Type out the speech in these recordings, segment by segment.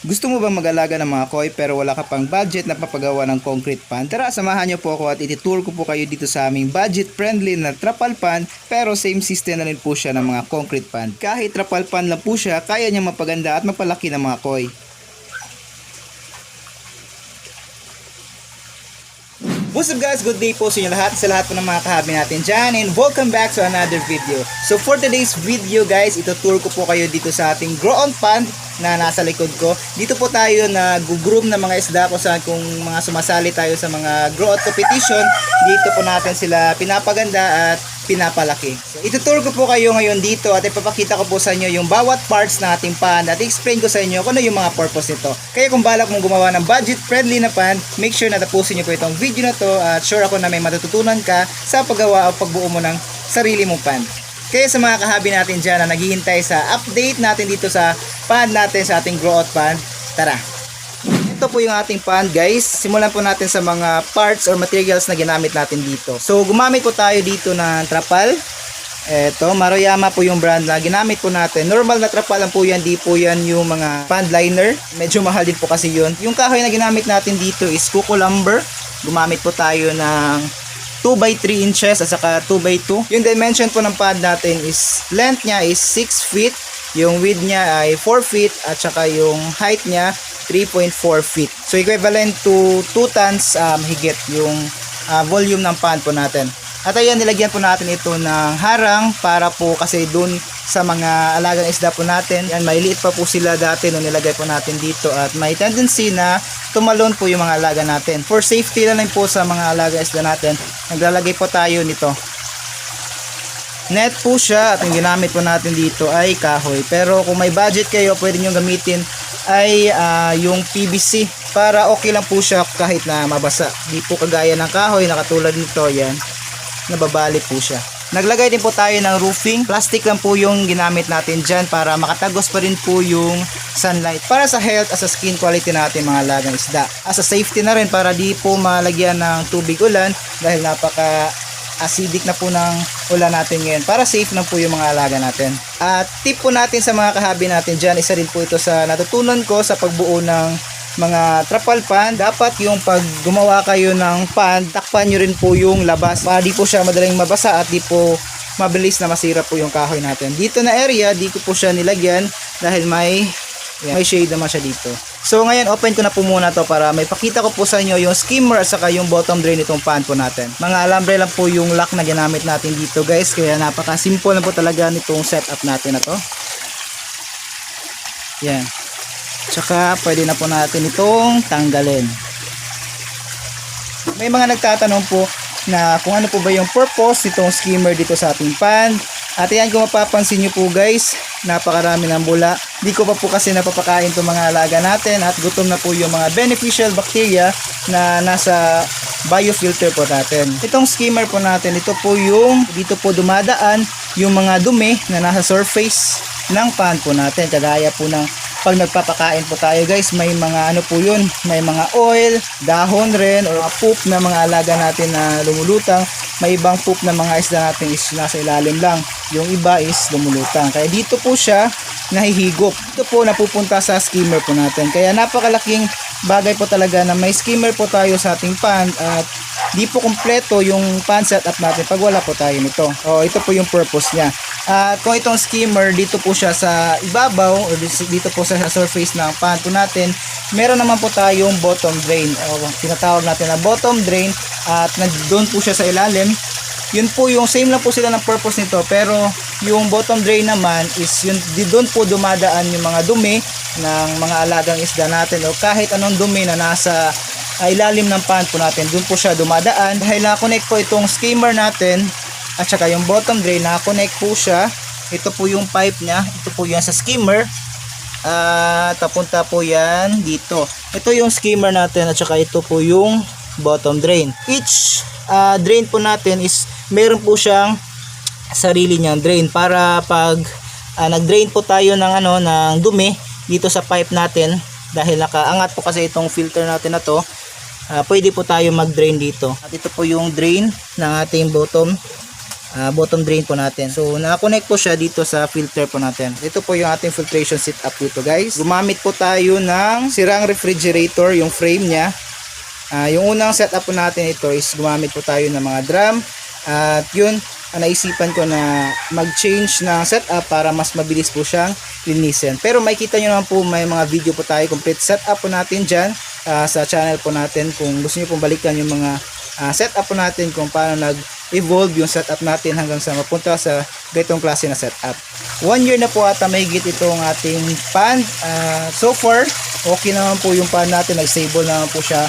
Gusto mo bang mag-alaga ng mga koi pero wala ka pang budget na papagawa ng concrete pan? Tara, samahan niyo po ako at ititour ko po kayo dito sa aming budget-friendly na trapal pan pero same system na rin po siya ng mga concrete pan. Kahit trapal pan lang po siya, kaya niya mapaganda at mapalaki ng mga koi. What's up guys? Good day po sa inyo lahat, sa lahat po ng mga kahabi natin dyan and welcome back to another video. So for today's video guys, ito-tour ko po kayo dito sa ating grow on pond na nasa likod ko. Dito po tayo na groom ng mga isda kung saan kung mga sumasali tayo sa mga grow out competition, dito po natin sila pinapaganda at pinapalaki. So, itutour ko po kayo ngayon dito at ipapakita ko po sa inyo yung bawat parts ng ating pan at explain ko sa inyo kung ano yung mga purpose nito. Kaya kung balak mong gumawa ng budget-friendly na pan, make sure na tapusin nyo po itong video na to at sure ako na may matututunan ka sa paggawa o pagbuo mo ng sarili mong pan. Kaya sa mga kahabi natin dyan na naghihintay sa update natin dito sa pan natin sa ating grow out pan, tara! Ito po yung ating pan guys. Simulan po natin sa mga parts or materials na ginamit natin dito. So gumamit po tayo dito ng trapal. Ito, Maroyama po yung brand na ginamit po natin. Normal na trapal lang po yan, di po yan yung mga pan liner. Medyo mahal din po kasi yun. Yung kahoy na ginamit natin dito is Kuko Lumber. Gumamit po tayo ng 2 by 3 inches at saka 2 by 2. Yung dimension po ng pad natin is length niya is 6 feet. Yung width niya ay 4 feet at saka yung height niya 3.4 feet. So equivalent to 2 tons um, higit yung uh, volume ng pan po natin. At ayan, nilagyan po natin ito ng harang para po kasi dun sa mga alagang isda po natin. Yan, may liit pa po sila dati nung nilagay po natin dito at may tendency na tumalon po yung mga alaga natin. For safety na lang po sa mga alaga isda natin, naglalagay po tayo nito. Net po siya at yung ginamit po natin dito ay kahoy. Pero kung may budget kayo, pwede nyo gamitin ay ah, yung PVC para okay lang po siya kahit na mabasa. Di po kagaya ng kahoy na katulad nito yan, nababali po siya. Naglagay din po tayo ng roofing. Plastic lang po yung ginamit natin dyan para makatagos pa rin po yung sunlight. Para sa health as a skin quality natin mga lagang isda. As a safety na rin para di po malagyan ng tubig ulan dahil napaka acidic na po ng ulan natin ngayon para safe na po yung mga alaga natin. At tip po natin sa mga kahabi natin dyan, isa rin po ito sa natutunan ko sa pagbuo ng mga trapal pan, dapat yung pag gumawa kayo ng pan, takpan nyo rin po yung labas para di po siya madaling mabasa at di po mabilis na masira po yung kahoy natin. Dito na area, di ko po siya nilagyan dahil may yan, may shade naman siya dito. So ngayon open ko na po muna to para may pakita ko po sa inyo yung skimmer at saka yung bottom drain nitong pan po natin. Mga alambre lang po yung lock na ginamit natin dito guys kaya napaka simple lang po talaga nitong setup natin na to. Yan. Tsaka pwede na po natin itong tanggalin. May mga nagtatanong po na kung ano po ba yung purpose nitong skimmer dito sa ating pan. At yan kung mapapansin nyo po guys, napakarami ng bula. Di ko pa po kasi napapakain itong mga alaga natin at gutom na po yung mga beneficial bacteria na nasa biofilter po natin. Itong skimmer po natin, ito po yung dito po dumadaan yung mga dumi na nasa surface ng pan po natin. Kagaya po ng pag nagpapakain po tayo guys, may mga ano po yun, may mga oil, dahon rin, or mga poop na mga alaga natin na lumulutang. May ibang poop na mga isda natin is nasa ilalim lang. Yung iba is lumulutang. Kaya dito po siya nahihigop. Ito po napupunta sa skimmer po natin. Kaya napakalaking bagay po talaga na may skimmer po tayo sa ating pan at di po kumpleto yung pan setup natin pag wala po tayo nito. O ito po yung purpose niya. At kung itong skimmer dito po siya sa ibabaw or dito po sa surface ng pan po natin, meron naman po tayong bottom drain o tinatawag natin na bottom drain at doon po siya sa ilalim. Yun po yung same lang po sila ng purpose nito pero yung bottom drain naman is yun doon po dumadaan yung mga dumi ng mga alagang isda natin o kahit anong dumi na nasa ah, ilalim ng pan po natin. Doon po siya dumadaan. Dahil na-connect po itong skimmer natin at saka yung bottom drain na-connect po siya. Ito po yung pipe niya. Ito po yan sa skimmer. At papunta po yan dito. Ito yung skimmer natin at saka ito po yung bottom drain. Each ah, drain po natin is meron po siyang sarili niyang drain para pag ah, nag-drain po tayo ng ano ng dumi dito sa pipe natin dahil nakaangat po kasi itong filter natin na to ah, pwede po tayo mag-drain dito at ito po yung drain ng ating bottom ah, bottom drain po natin. So, nakakonect po siya dito sa filter po natin. Ito po yung ating filtration setup dito guys. Gumamit po tayo ng sirang refrigerator, yung frame niya. Ah, yung unang setup po natin ito is gumamit po tayo ng mga drum. At yun, ah, naisipan ko na mag-change ng setup para mas mabilis po siyang linisin. Pero makikita nyo naman po may mga video po tayo complete setup po natin dyan ah, sa channel po natin. Kung gusto nyo pong balikan yung mga ah, setup po natin kung paano nag-evolve yung setup natin hanggang sa mapunta sa ganitong klase na setup. One year na po ata mahigit itong ating pan. Ah, so far, okay naman po yung pan natin. Nag-stable naman po siya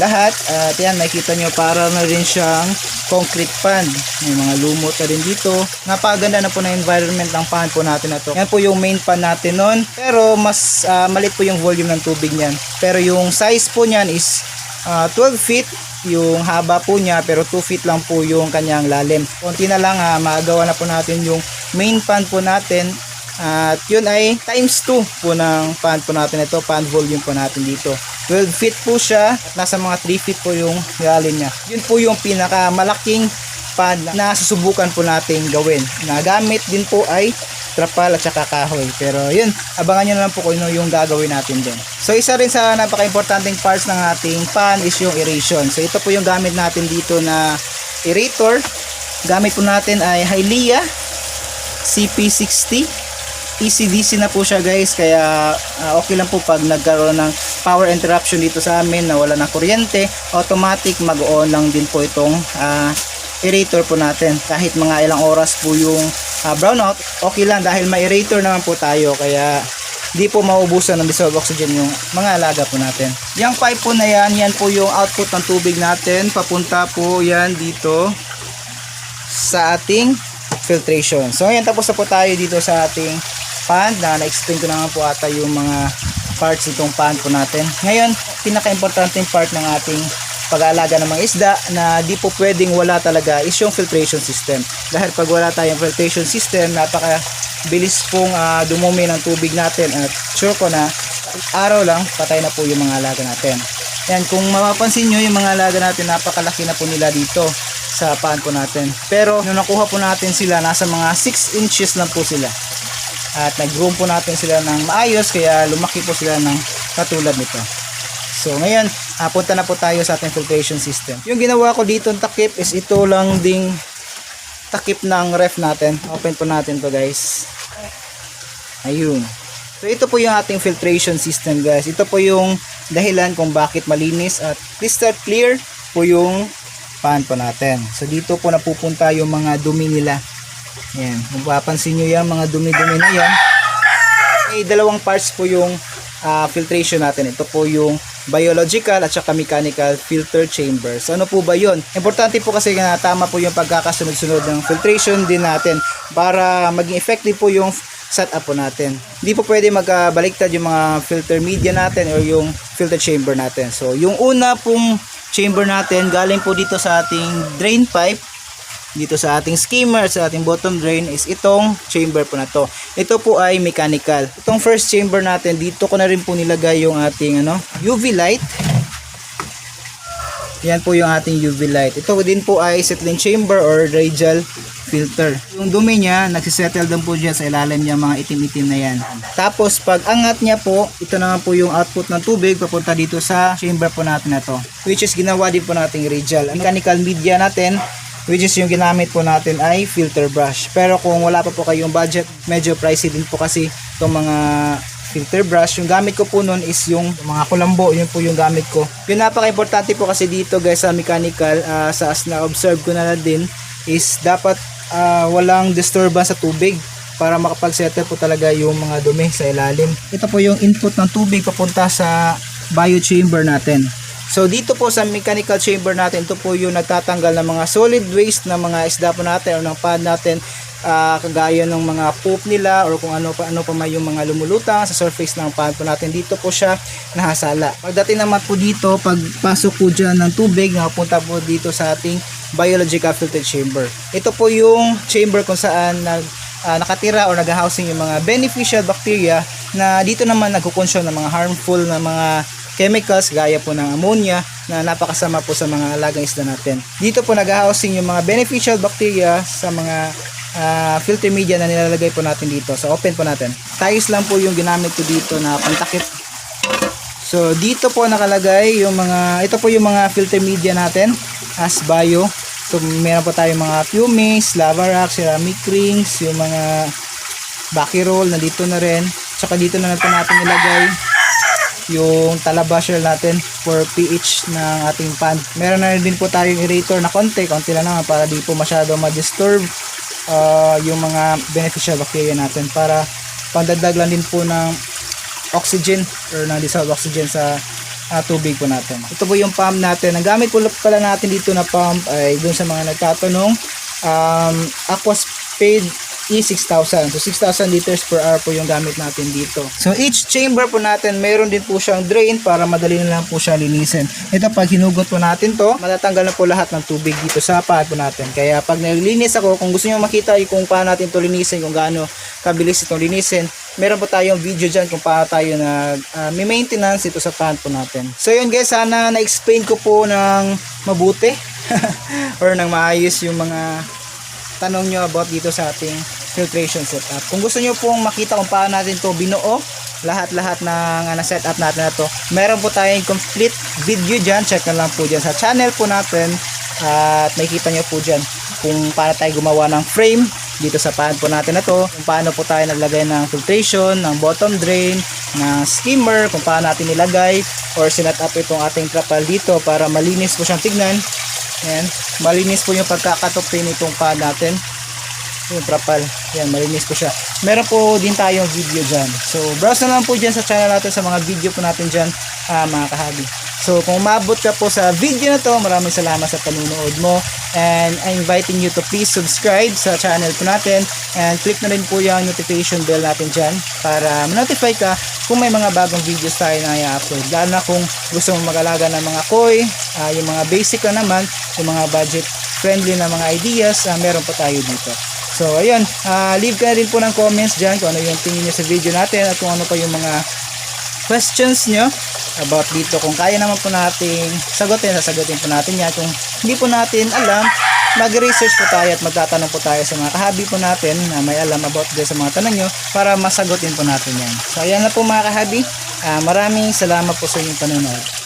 lahat. At yan, makikita nyo para na rin siyang concrete pan. May mga lumot na rin dito. Napaganda na po na environment ng pan po natin na to. Yan po yung main pan natin nun. Pero mas ah, malit po yung volume ng tubig niyan. Pero yung size po niyan is ah, 12 feet yung haba po niya pero 2 feet lang po yung kanyang lalim. Konti na lang ha, magagawa na po natin yung main pan po natin at yun ay times 2 po ng pan po natin ito, pan volume po natin dito. 12 feet po siya at nasa mga 3 feet po yung lalim niya. Yun po yung pinakamalaking pan na susubukan po nating gawin. Na gamit din po ay trapal at saka kahoy. Pero yun, abangan nyo na lang po kung ano yung gagawin natin din. So isa rin sa napaka-importanting parts ng ating pan is yung aeration. So ito po yung gamit natin dito na aerator. Gamit po natin ay Hylea CP60 ECDC na po siya guys. Kaya ah, okay lang po pag nagkaroon ng power interruption dito sa amin na wala ng kuryente automatic mag-on lang din po itong ah, aerator po natin. Kahit mga ilang oras po yung ah, brownout okay lang dahil may aerator naman po tayo. Kaya di po maubusan ng dissolved oxygen yung mga alaga po natin. Yung pipe po na yan yan po yung output ng tubig natin. Papunta po yan dito sa ating filtration. So ngayon tapos na po tayo dito sa ating pan na na-explain ko naman po ata yung mga parts itong pan po natin. Ngayon, pinaka-importanting part ng ating pag-aalaga ng mga isda na di po pwedeng wala talaga is yung filtration system. Dahil pag wala tayong filtration system, napaka bilis pong ah, dumumi ng tubig natin at sure ko na araw lang patay na po yung mga alaga natin. Yan, kung mapapansin nyo yung mga alaga natin, napakalaki na po nila dito sa paan po natin. Pero nung nakuha po natin sila, nasa mga 6 inches lang po sila. At nag-groom po natin sila ng maayos, kaya lumaki po sila ng katulad nito. So ngayon, ah, punta na po tayo sa ating filtration system. Yung ginawa ko dito ng takip is ito lang ding takip ng ref natin. Open po natin to guys. Ayun. So ito po yung ating filtration system guys. Ito po yung dahilan kung bakit malinis at crystal clear po yung pan po natin. So dito po napupunta yung mga dumi nila. Yan. Kung papansin nyo yan, mga dumi-dumi na yan. May dalawang parts po yung ah, filtration natin. Ito po yung biological at saka mechanical filter chamber. So ano po ba yun? Importante po kasi na tama po yung pagkakasunod-sunod ng filtration din natin para maging effective po yung setup po natin. Hindi po pwede magbaliktad yung mga filter media natin or yung filter chamber natin. So yung una pong chamber natin galing po dito sa ating drain pipe dito sa ating skimmer sa ating bottom drain is itong chamber po na to. Ito po ay mechanical. Itong first chamber natin dito ko na rin po nilagay yung ating ano UV light. Yan po yung ating UV light. Ito din po ay settling chamber or radial filter. Yung dumi niya, nagsisettle doon po dyan sa ilalim niya mga itim-itim na yan. Tapos pag angat niya po, ito naman po yung output ng tubig papunta dito sa chamber po natin na to. Which is ginawa din po nating radial. Ang mechanical media natin, which is yung ginamit po natin ay filter brush. Pero kung wala pa po kayong budget, medyo pricey din po kasi itong mga filter brush. Yung gamit ko po nun is yung mga kulambo, yun po yung gamit ko. Yung napaka-importante po kasi dito guys sa mechanical, ah, sa as na-observe ko na, na din, is dapat ah, walang disturbance sa tubig para makapag-settle po talaga yung mga dumi sa ilalim. Ito po yung input ng tubig papunta sa biochamber natin. So dito po sa mechanical chamber natin, ito po yung nagtatanggal ng mga solid waste ng mga isda po natin o ng pad natin ah, kagaya ng mga poop nila or kung ano pa ano pa may yung mga lumulutang sa surface ng pan po natin dito po siya nahasala. Pagdating naman po dito, pagpasok po dyan ng tubig, napunta po dito sa ating biological filter chamber. Ito po yung chamber kung saan nag ah, nakatira or nag-housing yung mga beneficial bacteria na dito naman nagkukonsume ng mga harmful na mga chemicals gaya po ng ammonia na napakasama po sa mga alagang isda natin. Dito po nag-housing yung mga beneficial bacteria sa mga ah, filter media na nilalagay po natin dito. So open po natin. Tiles lang po yung ginamit ko dito na pantakip. So dito po nakalagay yung mga ito po yung mga filter media natin as bio. So meron po tayong mga pumice, lava rock, ceramic rings, yung mga Bucky roll na dito na rin. Tsaka dito na natin natin ilagay yung talabasher natin for pH ng ating pan. Meron na rin din po tayong aerator na konti, konti lang naman para di po masyado ma-disturb ah, yung mga beneficial bacteria natin para pandagdag lang din po ng oxygen or ng dissolved oxygen sa ah, tubig po natin. Ito po yung pump natin. Ang gamit po pala natin dito na pump ay dun sa mga nagtatanong um, Aquaspade E6000. So 6,000 liters per hour po yung gamit natin dito. So each chamber po natin meron din po siyang drain para madali na lang po siya linisin. Ito pag hinugot po natin to, matatanggal na po lahat ng tubig dito sa pad po natin. Kaya pag naglinis ako, kung gusto niyo makita kung paano natin to linisin, kung gaano kabilis itong linisin, meron po tayong video dyan kung paano tayo nag ah, may maintenance ito sa pad po natin. So yun guys, sana na-explain ko po ng mabuti or ng maayos yung mga tanong nyo about dito sa ating filtration setup. Kung gusto nyo pong makita kung paano natin to binuo, lahat-lahat ng uh, setup natin na to, meron po tayong complete video dyan. Check na lang po dyan sa channel po natin at makikita nyo po dyan kung paano tayo gumawa ng frame dito sa pan po natin na to, kung paano po tayo naglagay ng filtration, ng bottom drain, ng skimmer, kung paano natin nilagay or sinet up itong ating trapal dito para malinis po siyang tignan Ayan. Malinis po yung pagkakatupin nitong pad natin. Yung trapal. Yan, malinis po siya. Meron po din tayong video dyan. So, browse na lang po dyan sa channel natin sa mga video po natin dyan, ah, mga kahabi. So, kung umabot ka po sa video na to, maraming salamat sa panunood mo. And I'm inviting you to please subscribe sa channel po natin. And click na rin po yung notification bell natin dyan para ma-notify ka kung may mga bagong videos tayo na i-upload. Lalo na kung gusto mo mag-alaga ng mga koi, ah, yung mga basic lang naman, yung mga budget friendly na mga ideas, ah, meron pa tayo dito. So, ayun, ah, leave ka na rin po ng comments dyan kung ano yung tingin nyo sa video natin at kung ano pa yung mga questions nyo about dito. Kung kaya naman po nating sagutin, sasagutin po natin yan. Kung hindi po natin alam, mag-research po tayo at magtatanong po tayo sa mga kahabi po natin na may alam about din sa mga tanong nyo para masagutin po natin yan. So, ayan na po mga kahabi. Ah, maraming salamat po sa inyong panonood.